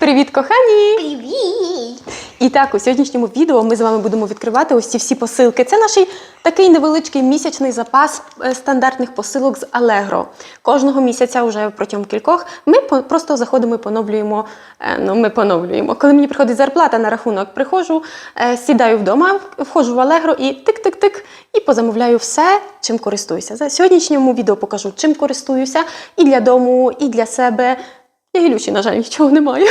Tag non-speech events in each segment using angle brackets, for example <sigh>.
Привіт, кохані! Привіт! І так, у сьогоднішньому відео ми з вами будемо відкривати ось ці всі посилки. Це наш такий невеличкий місячний запас е, стандартних посилок з Allegro. Кожного місяця, вже протягом кількох, ми просто заходимо і поновлюємо. е, Ну, ми поновлюємо. Коли мені приходить зарплата на рахунок, приходжу, е, сідаю вдома, входжу в Allegro і тик-тик-тик, і позамовляю все, чим користуюся. За сьогоднішньому відео покажу, чим користуюся і для дому, і для себе. Для Ілюші, на жаль, нічого немає.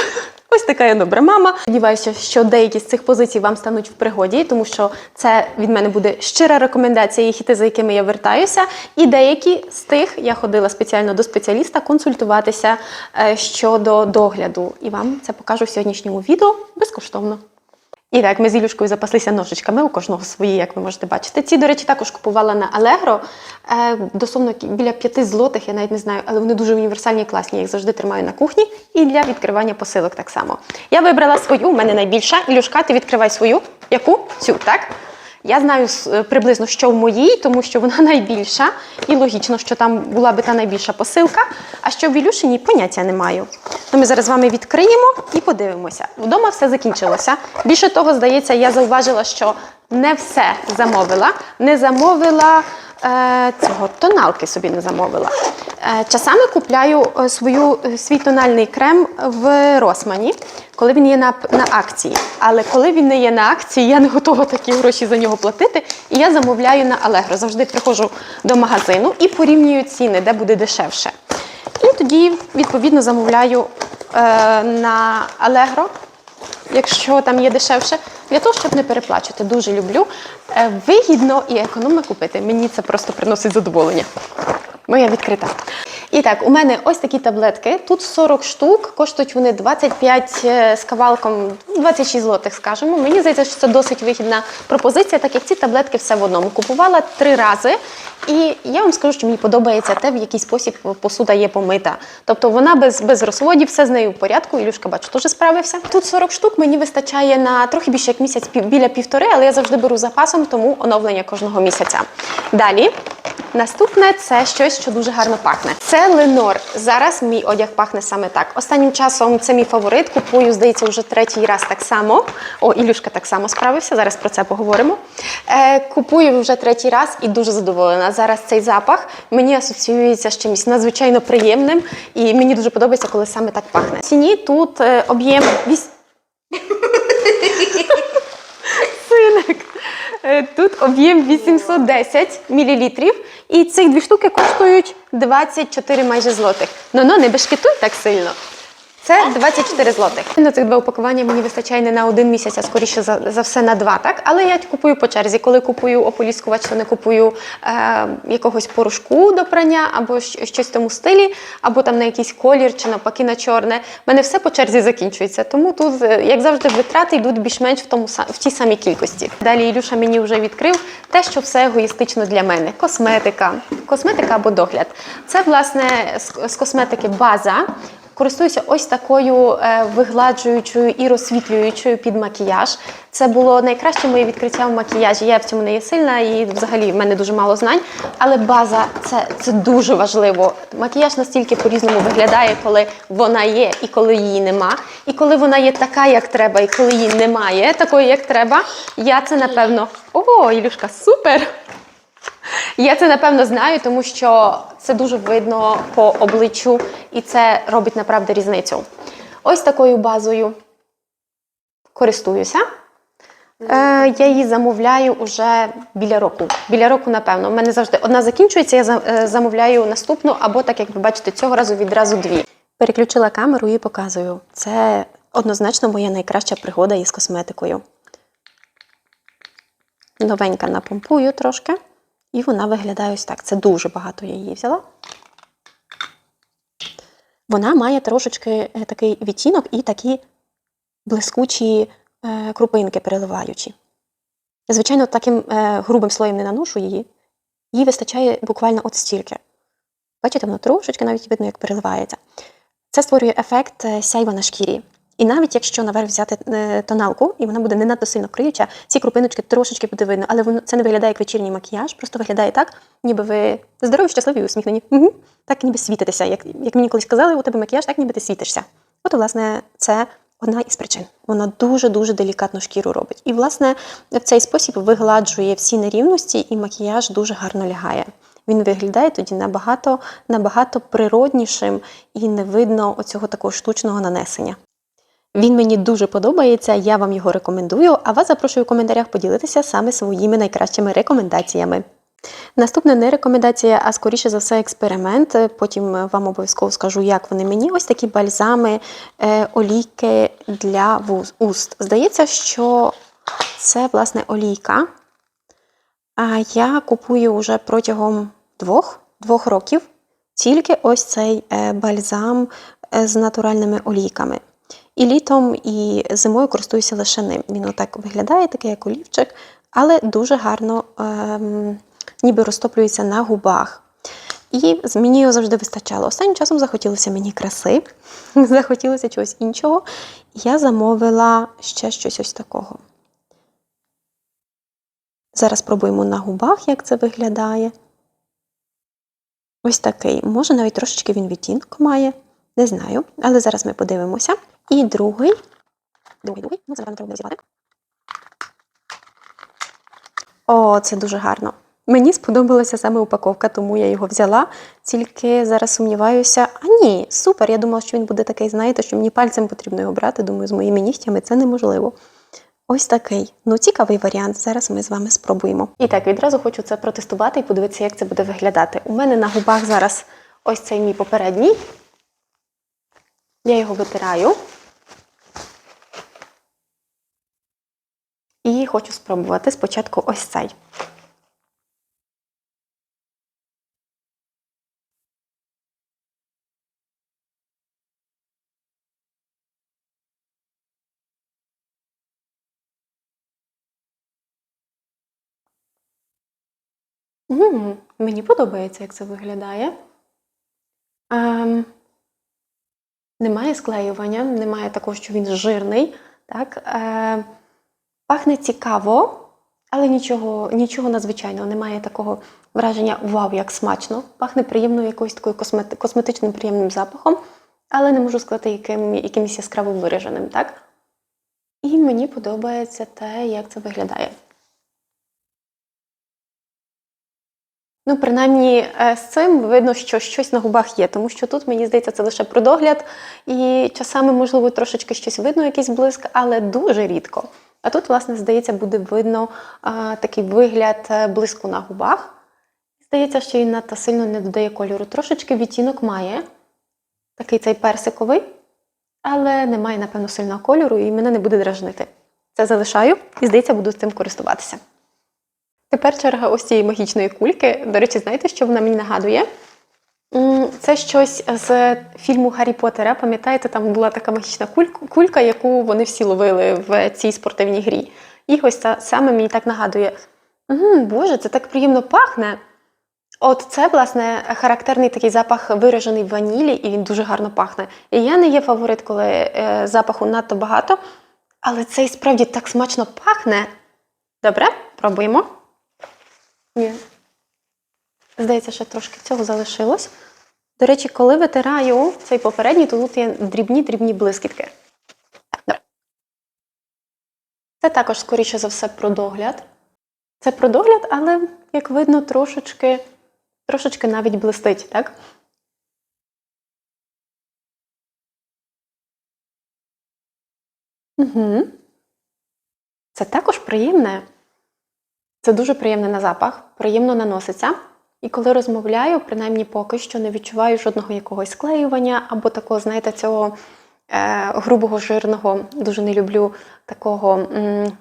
Ось така я добра мама. Сподіваюся, що деякі з цих позицій вам стануть в пригоді, тому що це від мене буде щира рекомендація їх іти, за якими я вертаюся. І деякі з тих я ходила спеціально до спеціаліста консультуватися е, щодо догляду. І вам це покажу в сьогоднішньому відео безкоштовно. І так, ми з Ілюшкою запаслися ножичками, у кожного свої, як ви можете бачити. Ці, до речі, також купувала на Allegro. Е, досовно біля п'яти злотих, я навіть не знаю, але вони дуже універсальні і класні. Я їх завжди тримаю на кухні і для відкривання посилок так само. Я вибрала свою, у мене найбільша. Ілюшка, ти відкривай свою. Яку? Цю, так? Я знаю е, приблизно, що в моїй, тому що вона <laughs> найбільша, і логічно, що там була би та найбільша посилка. А що в Ілюшиній, поняття не маю. Ну, ми зараз з вами відкриємо і подивимося. Вдома все закінчилося. Більше того, здається, я зауважила, що не все замовила. Не замовила е, цього тоналки собі не замовила. Е, часами купляю е, свою, е, свій тональний крем в Росмані, коли він є на, на акції. Але коли він не є на акції, я не готова такі гроші за нього платити. І я замовляю на Allegro. Завжди приходжу до магазину і порівнюю ціни, де буде дешевше. Тоді, відповідно, замовляю е, на Allegro, якщо там є дешевше, для того, щоб не переплачувати. Дуже люблю. Е, вигідно і економно купити. Мені це просто приносить задоволення. Моя відкрита. І так, у мене ось такі таблетки. Тут 40 штук, коштують вони 25 е, з кавалком, 26 злотих, скажімо. Мені здається, що це досить вигідна пропозиція, так як ці таблетки все в одному. Купувала три рази. І я вам скажу, що мені подобається те, в який спосіб посуда є помита. Тобто вона без, без розводів, все з нею в порядку. Ілюшка, бачу, теж справився. Тут 40 штук мені вистачає на трохи більше як місяць, біля півтори, але я завжди беру запасом, тому оновлення кожного місяця. Далі. Наступне це щось, що дуже гарно пахне. Це Ленор. Зараз мій одяг пахне саме так. Останнім часом це мій фаворит. Купую, здається, вже третій раз так само. О, Ілюшка так само справився. Зараз про це поговоримо. Е, купую вже третій раз і дуже задоволена. Зараз цей запах мені асоціюється з чимось надзвичайно приємним, і мені дуже подобається, коли саме так пахне. Ціні тут е, об'єм вісь- Синик. Е, Тут об'єм 810 мл. І ці дві штуки коштують 24 майже злотих. Ну ну не бешкетуй так сильно. Це 24 злотих. На цих два упакування мені вистачає не на один місяць, а скоріше за, за все на два. Так, але я купую по черзі. Коли купую ополіскувач, то не купую е, якогось порошку до прання або щось в тому стилі, або там на якийсь колір чи навпаки на чорне. У мене все по черзі закінчується. Тому тут, е, як завжди, витрати йдуть більш-менш в тому в тій самій кількості. Далі Ілюша мені вже відкрив те, що все егоїстично для мене: косметика, косметика або догляд. Це власне з, з косметики база. Користуюся ось такою е, вигладжуючою і розсвітлюючою під макіяж. Це було найкраще моє відкриття в макіяжі. Я в цьому не є сильна і взагалі в мене дуже мало знань. Але база це, це дуже важливо. Макіяж настільки по-різному виглядає, коли вона є і коли її нема. І коли вона є така, як треба, і коли її немає, такої, як треба. Я це напевно. О, Ілюшка, супер! Я це напевно знаю, тому що це дуже видно по обличчю, і це робить направду різницю. Ось такою базою користуюся. Е, я її замовляю уже біля року. Біля року, напевно. У мене завжди одна закінчується, я е, замовляю наступну, або так як ви бачите, цього разу відразу дві. Переключила камеру і показую. Це однозначно моя найкраща пригода із косметикою. Новенька напомпую трошки. І вона виглядає ось так. Це дуже багато я її взяла. Вона має трошечки е, такий відтінок і такі блискучі е, крупинки переливаючі. Звичайно, таким е, грубим слоєм не наношу її. Їй вистачає буквально от стільки. Бачите, воно трошечки навіть видно, як переливається. Це створює ефект сяйва на шкірі. І навіть якщо наверх взяти е, тоналку, і вона буде не надто сильно криюча, ці крупиночки трошечки буде видно, але воно це не виглядає як вечірній макіяж, просто виглядає так, ніби ви здорові, щасливі усміхнені. Угу. Так ніби світитеся. Як, як мені колись казали, у тебе макіяж, так ніби ти світишся. От, власне, це одна із причин. Вона дуже-дуже делікатну шкіру робить. І, власне, в цей спосіб вигладжує всі нерівності, і макіяж дуже гарно лягає. Він виглядає тоді набагато, набагато природнішим і не видно оцього такого штучного нанесення. Він мені дуже подобається, я вам його рекомендую, а вас запрошую в коментарях поділитися саме своїми найкращими рекомендаціями. Наступна не рекомендація, а скоріше за все експеримент. Потім вам обов'язково скажу, як вони мені. Ось такі бальзами, е, олійки для уст. Здається, що це власне олійка. А я купую вже протягом двох, двох років тільки ось цей е, бальзам е, з натуральними олійками. І літом, і зимою користуюся лише ним. Він отак виглядає, такий як олівчик, але дуже гарно ем, ніби розтоплюється на губах. І мені його завжди вистачало. Останнім часом захотілося мені краси, <laughs> захотілося чогось іншого. Я замовила ще щось ось такого. Зараз пробуємо на губах, як це виглядає. Ось такий. Може, навіть трошечки він відтінок має. Не знаю. Але зараз ми подивимося. І другий. Другий, другий. Ну, напевно, треба розібрати. О, це дуже гарно. Мені сподобалася саме упаковка, тому я його взяла. Тільки зараз сумніваюся. А ні, супер. Я думала, що він буде такий, знаєте, що мені пальцем потрібно його брати. Думаю, з моїми нігтями це неможливо. Ось такий. Ну, цікавий варіант. Зараз ми з вами спробуємо. І так, відразу хочу це протестувати і подивитися, як це буде виглядати. У мене на губах зараз ось цей мій попередній. Я його витираю. І хочу спробувати спочатку ось цей. М, Мені подобається, як це виглядає. Ем, немає склеювання, немає такого, що він жирний. Так? Е, пахне цікаво, але нічого, нічого надзвичайного. Немає такого враження вау, як смачно. Пахне приємною якоюсь такою космет, косметичним приємним запахом, але не можу сказати, яким, якимось яскраво вираженим. Так? І мені подобається те, як це виглядає. Ну, принаймні, е, з цим видно, що щось на губах є, тому що тут, мені здається, це лише про догляд, і часами, можливо, трошечки щось видно, якийсь блиск, але дуже рідко. А тут, власне, здається, буде видно а, такий вигляд е, блиску на губах. Здається, що він надто сильно не додає кольору. Трошечки відтінок має, такий цей персиковий, але немає, напевно, сильного кольору і мене не буде дражнити. Це залишаю і, здається, буду з цим користуватися. Тепер черга ось цієї магічної кульки. До речі, знаєте, що вона мені нагадує? Це щось з фільму Гаррі Поттера. Пам'ятаєте, там була така магічна кулька, яку вони всі ловили в цій спортивній грі. І ось це саме мені так нагадує. «М, Боже, це так приємно пахне. От це, власне, характерний такий запах виражений в ванілі, і він дуже гарно пахне. І я не є фаворит, коли е, запаху надто багато, але цей справді так смачно пахне. Добре, пробуємо. Здається, ще трошки цього залишилось. До речі, коли витираю цей попередній, то тут є дрібні-дрібні блискітки. Це також, скоріше за все, про догляд. Це про догляд, але, як видно, трошечки, трошечки навіть блистить, так? Угу. Це також приємне. Це дуже приємне на запах, приємно наноситься. І коли розмовляю, принаймні поки що не відчуваю жодного якогось склеювання або такого, знаєте, цього е, грубого, жирного, дуже не люблю такого м,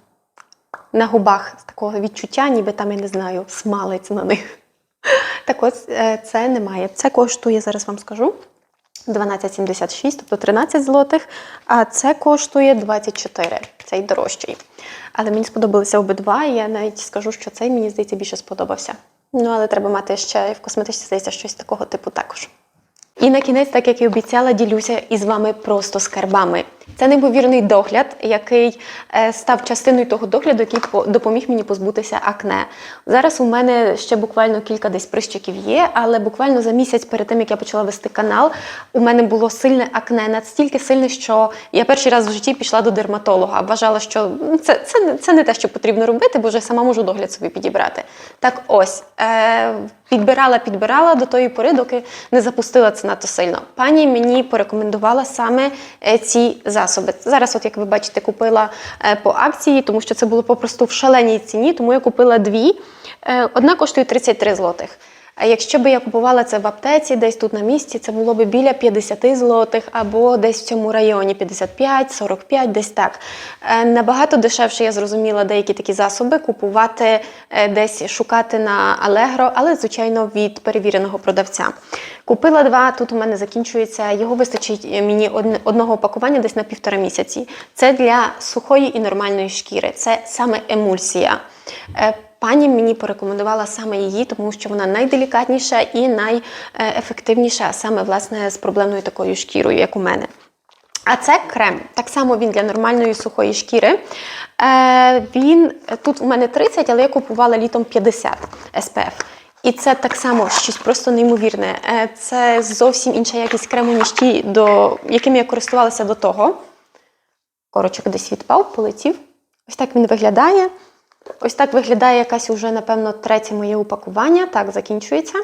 на губах такого відчуття, ніби там, я не знаю, смалець на них. Так от, е, це немає. Це коштує, зараз вам скажу, 12,76, тобто 13 злотих, а це коштує 24, цей дорожчий. Але мені сподобалися обидва, і я навіть скажу, що цей мені здається більше сподобався. Ну, але треба мати ще в косметичці, здається, щось такого типу також. І на кінець, так як і обіцяла, ділюся із вами просто скарбами. Це неймовірний догляд, який е, став частиною того догляду, який допоміг мені позбутися акне. Зараз у мене ще буквально кілька десь прищиків є, але буквально за місяць перед тим, як я почала вести канал, у мене було сильне акне, настільки сильне, що я перший раз в житті пішла до дерматолога. Вважала, що ну, це, це, це не те, що потрібно робити, бо вже сама можу догляд собі підібрати. Так ось. Е, Підбирала, підбирала до тої пори, доки не запустила це надто сильно. Пані мені порекомендувала саме е, ці засоби. Зараз, от як ви бачите, купила е, по акції, тому що це було попросту в шаленій ціні, тому я купила дві. Е, Одна коштує 33 злотих. А якщо б я купувала це в аптеці, десь тут на місці, це було б біля 50 злотих або десь в цьому районі 55, 45, десь так. Е, Набагато дешевше я зрозуміла деякі такі засоби купувати е, десь шукати на Allegro, але звичайно від перевіреного продавця. Купила два. Тут у мене закінчується. Його вистачить е, мені одного опакування десь на півтора місяці. Це для сухої і нормальної шкіри. Це саме емульсія. Е, Пані мені порекомендувала саме її, тому що вона найделікатніша і найефективніша, саме власне з проблемною такою шкірою, як у мене. А це крем. Так само він для нормальної сухої шкіри. Е, він тут у мене 30, але я купувала літом 50 SPF. І це так само щось просто неймовірне. Е, це зовсім інша якість крему, ніж ті, до, якими я користувалася до того. Корочок десь відпав, полетів. Ось так він виглядає. Ось так виглядає якась уже, напевно, третє моє упакування. Так, закінчується.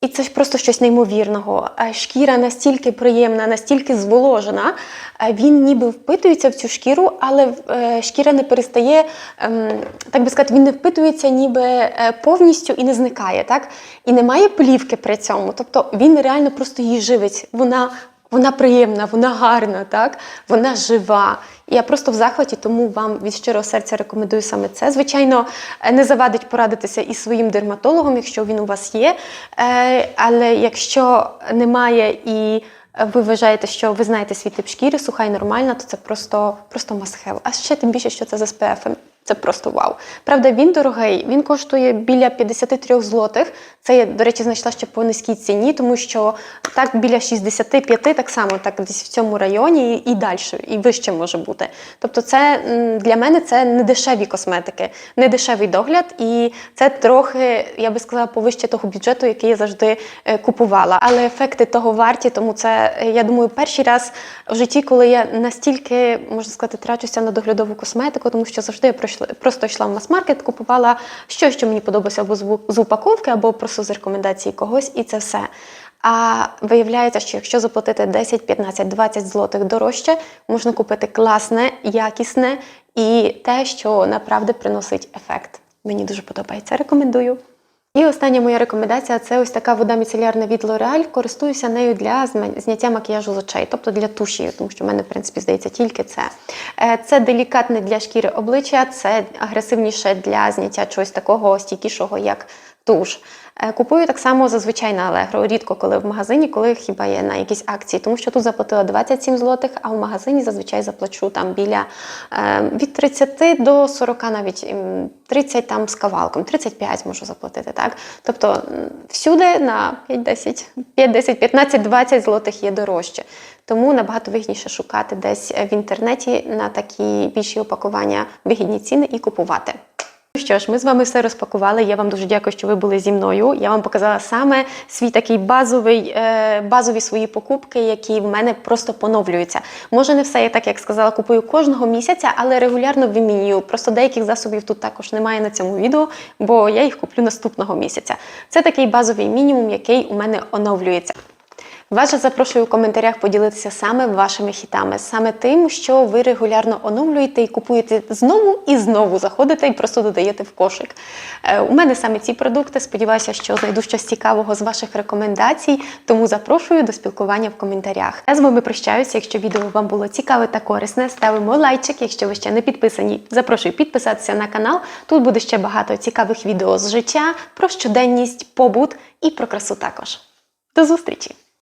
І це просто щось неймовірного. Е, Шкіра настільки приємна, настільки зволожена. е, Він ніби впитується в цю шкіру, але е, шкіра не перестає, ем, так би сказати, він не впитується ніби повністю і не зникає. Так? І немає плівки при цьому. Тобто він реально просто її живить. Вона вона приємна, вона гарна, так? вона жива. І я просто в захваті, тому вам від щирого серця рекомендую саме це. Звичайно, е, не завадить порадитися із своїм дерматологом, якщо він у вас є. Е, Але якщо немає і ви вважаєте, що ви знаєте свій тип шкіри, суха і нормальна, то це просто, просто must have. А ще тим більше, що це з SPF. Це просто вау. Правда, він дорогий, він коштує біля 53 злотих. Це я, до речі, знайшла ще по низькій ціні, тому що так біля 65, так само, так десь в цьому районі і, і далі, і вище може бути. Тобто, це для мене це не дешеві косметики, не дешевий догляд, і це трохи, я би сказала, повище того бюджету, який я завжди е, купувала. Але ефекти того варті, тому це, е, я думаю, перший раз в житті, коли я настільки, можна сказати, трачуся на доглядову косметику, тому що завжди я пройшла, просто йшла в мас-маркет, купувала щось, що мені подобалося або з упаковки, або просто з рекомендації когось, і це все. А виявляється, що якщо заплатити 10, 15, 20 злотих дорожче, можна купити класне, якісне і те, що направді приносить ефект. Мені дуже подобається. Рекомендую. І остання моя рекомендація це ось така вода міцелярна від L'Oreal. Користуюся нею для зняття макіяжу з очей, тобто для туші, тому що в мене, в принципі, здається, тільки це. Е, Це делікатне для шкіри обличчя, це агресивніше для зняття чогось такого стійкішого, як туш. Е, Купую так само зазвичай на Allegro, рідко коли в магазині, коли хіба є на якісь акції, тому що тут заплатила 27 злотих, а в магазині зазвичай заплачу там біля е, від 30 до 40 навіть 30 там з кавалком, 35 можу заплатити, так? Тобто всюди на 5-10, 5-10, 15, 20 злотих є дорожче. Тому набагато вигідніше шукати десь в інтернеті на такі більші опакування вигідні ціни і купувати. Що ж, ми з вами все розпакували. Я вам дуже дякую, що ви були зі мною. Я вам показала саме свій такий базовий, е, базові свої покупки, які в мене просто поновлюються. Може, не все я так, як сказала, купую кожного місяця, але регулярно вимінюю. Просто деяких засобів тут також немає на цьому відео, бо я їх куплю наступного місяця. Це такий базовий мінімум, який у мене оновлюється. Вас же запрошую у коментарях поділитися саме вашими хітами, саме тим, що ви регулярно оновлюєте і купуєте знову і знову заходите і просто додаєте в кошик. Е, у мене саме ці продукти. Сподіваюся, що знайду щось цікавого з ваших рекомендацій, тому запрошую до спілкування в коментарях. Я з вами прощаюся. Якщо відео вам було цікаве та корисне, ставимо лайчик. Якщо ви ще не підписані, запрошую підписатися на канал. Тут буде ще багато цікавих відео з життя, про щоденність, побут і про красу також. До зустрічі!